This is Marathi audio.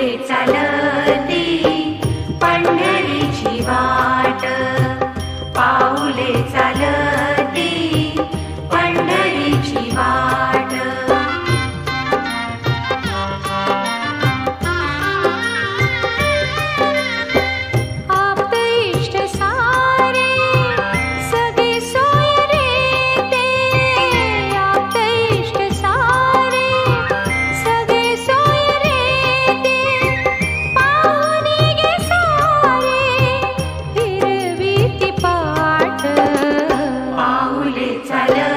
पाऊले चाल